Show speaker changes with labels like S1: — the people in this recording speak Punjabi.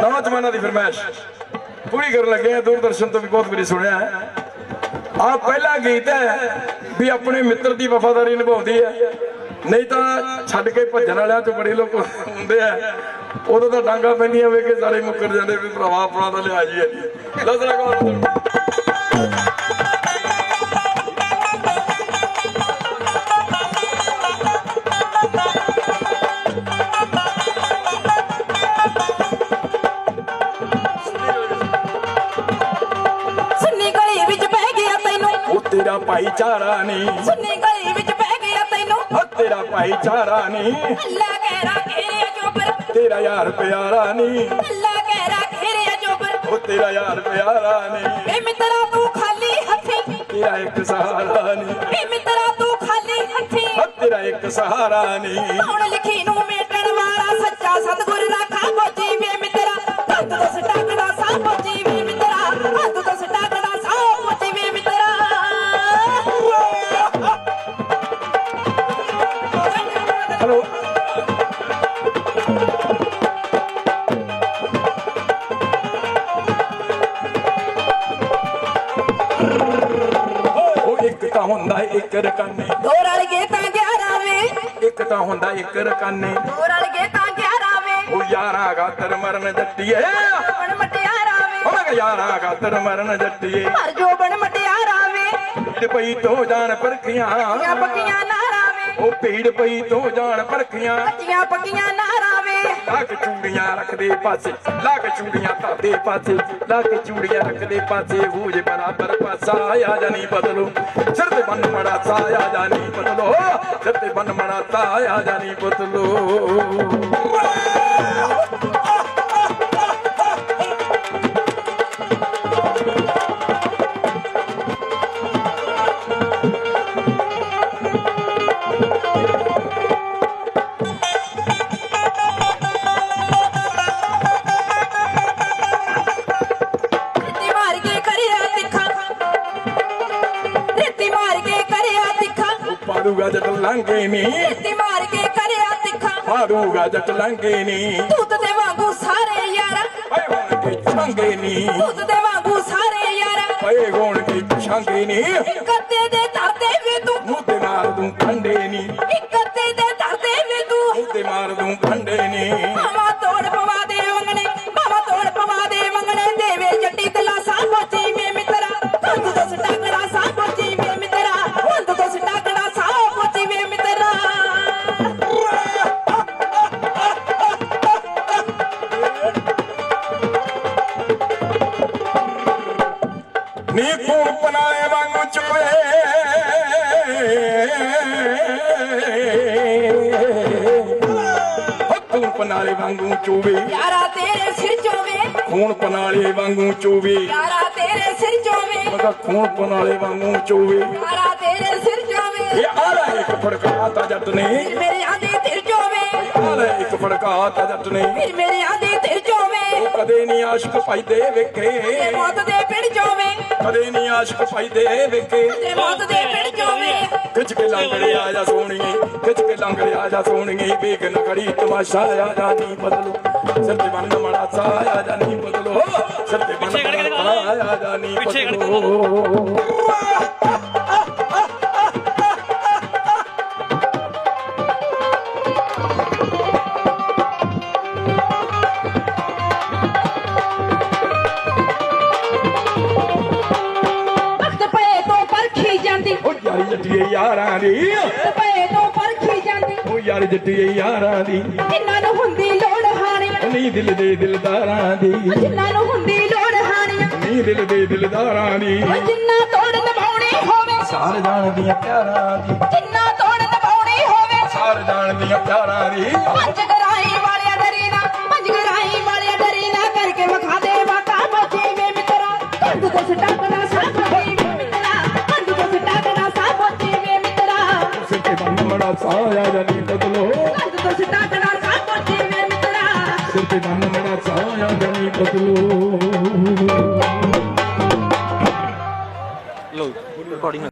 S1: ਨੌਜਵਾਨਾਂ ਦੀ ਫਰਮਾਇਸ਼। ਪੂਰੀ ਕਰਨ ਲੱਗੇ ਆ, ਦੂਰਦਰਸ਼ਨ ਤੋਂ ਵੀ ਬਹੁਤ ਵਾਰੀ ਸੁਣਿਆ ਹੈ। ਆ ਪਹਿਲਾ ਗੀਤ ਹੈ ਵੀ ਆਪਣੇ ਮਿੱਤਰ ਦੀ ਵਫਾਦਾਰੀ ਨਿਭਾਉਂਦੀ ਹੈ। ਨਹੀਂ ਤਾਂ ਛੱਡ ਕੇ ਭੱਜਣ ਵਾਲਿਆਂ ਚ ਬੜੇ ਲੋਕ ਹੁੰਦੇ ਆ। ਉਦੋਂ ਤਾਂ ਡਾਂਗਾ ਪੈਂਦੀਆਂ ਵੇਖ ਕੇ ਸਾਰੇ ਮੁੱਕਰ ਜਾਂਦੇ ਵੀ ਭਰਾਵਾ, ਆਪਣਾ ਤਾਂ ਲਿਆ ਜੀ ਲਸਰਾ ਕੌਣ ਭਾਈਚਾਰਾ ਨਹੀਂ
S2: ਸੁੰਨੀ ਗਲੀ ਵਿੱਚ ਬਹਿ ਗਿਆ ਤੈਨੂੰ।
S1: ਉਹ ਤੇਰਾ ਭਾਈਚਾਰਾ ਨਹੀਂ
S2: ਅੱਲਾ ਕਹਿਰਾ ਘੇਰਿਆ ਜੋਬਰ
S1: ਤੇਰਾ ਯਾਰ ਪਿਆਰਾ ਨਹੀਂ
S2: ਅੱਲਾ ਕਹਿਰਾ ਘੇਰਿਆ ਜੋਬਰ
S1: ਉਹ ਤੇਰਾ ਯਾਰ ਪਿਆਰਾ ਨਹੀਂ
S2: ਵੇ ਮਿੱਤਰਾ ਤੂੰ ਖਾਲੀ ਹੱਥੀ।
S1: ਤੇਰਾ ਇੱਕ ਸਹਾਰਾ ਨਹੀਂ
S2: ਵੇ ਮਿੱਤਰਾ ਤੂੰ ਖਾਲੀ ਹੱਥੀ।
S1: ਉਹ ਤੇਰਾ ਇੱਕ ਸਹਾਰਾ ਨਹੀਂ
S2: ਹੁਣ ਲਿਖੀ ਨੂੰ
S1: ਹੁੰਦਾ ਇੱਕ ਰਕਾਨੇ।
S2: ਦੋ ਰਲ ਗਏ ਤਾਂ 11 ਵੇ।
S1: ਇੱਕ ਤਾਂ ਹੁੰਦਾ ਇੱਕ ਰਕਾਨੇ।
S2: ਦੋ ਰਲ ਗਏ ਤਾਂ 11 ਵੇ।
S1: ਉਹ ਯਾਰਾਂ ਗਾਤਰ ਮਰਨ ਜੱਟੀਏ।
S2: ਬਣ ਮਟਿਆਰਾ ਵੇ।
S1: ਉਹ ਯਾਰਾਂ ਗਾਤਰ ਮਰਨ ਜੱਟੀਏ।
S2: ਪਰ ਜੋ ਬਣ ਮਟਿਆਰਾ ਵੇ।
S1: ਭੀੜ ਪਈ ਤੋਂ ਜਾਣ ਪਰਖੀਆਂ।
S2: ਪੱਕੀਆਂ ਪੱਕੀਆਂ ਨਾਰਾ ਵੇ।
S1: ਉਹ ਭੀੜ ਪਈ ਤੋਂ ਜਾਣ ਪਰਖੀਆਂ।
S2: ਕੱਚੀਆਂ ਪੱਕੀਆਂ ਨਾਰਾ ਵੇ
S1: ਲੱਕ ਚੂੜੀਆਂ ਰੱਖਦੇ ਪਾਸੇ ਲੱਕ ਚੂੜੀਆਂ ਧਰਦੇ ਪਾਸੇ ਲੱਕ ਚੂੜੀਆਂ ਰੱਖਦੇ ਪਾਸੇ, ਹੂਜ ਬਰਾਬਰ ਪਾਸਾ ਆ ਜਾਨੀ ਬਦਲੋ। ਸਿਰ ਤੇ ਬੰਨ ਮੜਾ ਸਾਇਆ ਜਾਨੀ ਬਦਲੋ। ਸਿਰ ਤੇ ਬੰਨ ਮੜਾ ਸਾਇਆ ਜਾਨੀ ਬਦਲੋ। ਪਾੜੂਗਾ ਜੱਟ ਲਾਂਗੇ ਨੀ।
S2: ਰਿੱਤੀ ਮਾਰ ਕੇ ਕਰਿਆ ਤਿੱਖਾ।
S1: ਪਾੜੂਗਾ ਜੱਟ ਲਾਂਗੇ ਨੀ।
S2: ਤੂਤ ਦੇ ਵਾਂਗੂ ਸਾਰੇ ਯਾਰ।
S1: ਓਏ ਹੋਣ ਕੇ ਛਾਂਗੇ ਨੀ।
S2: ਤੂਤ ਦੇ ਵਾਂਗੂ ਸਾਰੇ ਯਾਰ।
S1: ਓਏ ਹੋਣ ਕੇ ਛਾਂਗੇ ਨੀ।
S2: ਅੱਧੇ ਦੇ ਧਰਦੇ ਵੇ ਤੂੰ।
S1: ਮੂੰਹ ਤੇ ਮਾਰ ਦੂੰ ਖੰਡੇ ਨੀ।
S2: ਅੱਧੇ ਦੇ ਧਰਦੇ ਵੇ ਤੂੰ।
S1: ਮੂੰਹ ਤੇ ਮਾਰ ਦੂੰ ਖੰਡੇ ਨੀ। ਨੀ ਖੂਨ ਵਾਂਗੂ ਚੁਵੇ ਪਨਾਲੇ ਵਾਂਗੂ ਚੋਵੇ
S2: ਯਾਰਾ ਤੇਰੇ ਸਿਰ ਚੋਵੇ।
S1: ਖੂਨ ਪਨਾਲੇ ਵਾਂਗੂ ਚੋਵੇ
S2: ਯਾਰਾ ਤੇਰੇ ਸਿਰ ਚੋਵੇ।
S1: ਮਗਾ ਖੂਨ ਪਨਾਲੇ ਵਾਂਗੂ ਚੋਵੇ
S2: ਯਾਰਾ ਤੇਰੇ ਸਿਰ ਚੋਵੇ।
S1: ਇਹ ਆਲਾ ਇੱਕ ਫੜਕਾ ਤਾ ਜੱਟ ਨੇ।
S2: ਮੇਰੇ ਆਂਦੇ ਤੇਰ ਚੋਵੇ।
S1: ਆਲਾ ਇੱਕ ਫੜਕਾ ਤਾ ਜੱਟ ਨੇ।
S2: ਫਿਰ ਮੇਰੇ ਆਂਦੇ ਤੇਰ ਚੋਵੇ।
S1: ਉਹ ਕਦੇ ਨਹੀਂ ਆਸ਼ਕ ਭਾਈ ਦੇ ਵੇਖੇ।
S2: ਮੌਤ ਦੇ
S1: ਕਦੇ ਨਹੀਂ ਆਸ਼ਕ ਭਾਈ ਦੇ ਵੇਖੇ।
S2: ਤੇ ਮੌਤ ਦੇ ਪਿੜ ਚੋਵੇ
S1: ਖਿੱਚ ਕੇ ਲੰਗੜੇ ਆ ਜਾ ਸੋਹਣੀਏ ਖਿੱਚ ਕੇ ਲੰਗੜੇ ਆ ਜਾ ਸੋਹਣੀਏ। ਵੇਖ ਨਗੜੀ ਤਮਾਸ਼ਾ ਆ ਜਾ ਨੀ ਬਦਲੋ। ਸਿਰ ਤੇ ਬੰਨ ਮੜਾ ਸਾ ਆ ਜਾ ਨੀ ਬਦਲੋ। ਸਿਰ ਤੇ ਬੰਨ ਮੜਾ ਆ ਜਾ ਨੀ ਬਦਲੋ।
S2: ਜਾਂਦੀ।
S1: ਉਹ ਯਾਰੀ ਜੱਟੀਏ ਯਾਰਾਂ ਦੀ।
S2: ਪਏ ਤੋਂ ਪਰਖੀ ਜਾਂਦੀ।
S1: ਉਹ ਯਾਰੀ ਜੱਟੀਏ ਯਾਰਾਂ ਦੀ।
S2: ਜਿਨ੍ਹਾਂ ਨੂੰ ਹੁੰਦੀ ਲੋੜ
S1: ਉਹ ਨਹੀਂ ਦਿਲ ਦੇ ਦਿਲਦਾਰਾਂ ਦੀ।
S2: ਜਿਨ੍ਹਾਂ ਨੂੰ ਹੁੰਦੀ ਲੋੜ ਹਾਣੀਆਂ
S1: ਨਹੀਂ ਦਿਲ ਦੇ ਦਿਲਦਾਰਾਂ ਦੀ।
S2: ਉਹ ਜਿੰਨਾ ਤੋੜ ਨਿਭਾਉਣੀ ਹੋਵੇ।
S1: ਸਾਰ ਜਾਣਦੀਆਂ ਪਿਆਰਾਂ ਦੀ।
S2: ਜਿੰਨਾ ਤੋੜ ਨਿਭਾਉਣੀ ਹੋਵੇ।
S1: ਸਾਰ ਜਾਣਦੀਆਂ ਪਿਆਰਾਂ ਦੀ।
S2: ਪੰਜ ਗਰਾਈ ਵਾਲਿਆ ਦਰੀ ਨਾ ਪੰਜ ਗਰਾਈ ਵਾਲਿਆ ਦਰੀ ਨਾ ਕਰਕੇ ਵਿਖਾ ਦੇ ਵਾਕਾ ਬੋਚੀ ਵੇ ਮਿੱਤਰਾ। ਕੰਧ ਤੋਂ ਸਟਾਕਦਾ
S1: సాయా గణీపతులు శిల్పి నన్నమణ సాయా గణీపతులు రికార్డింగ్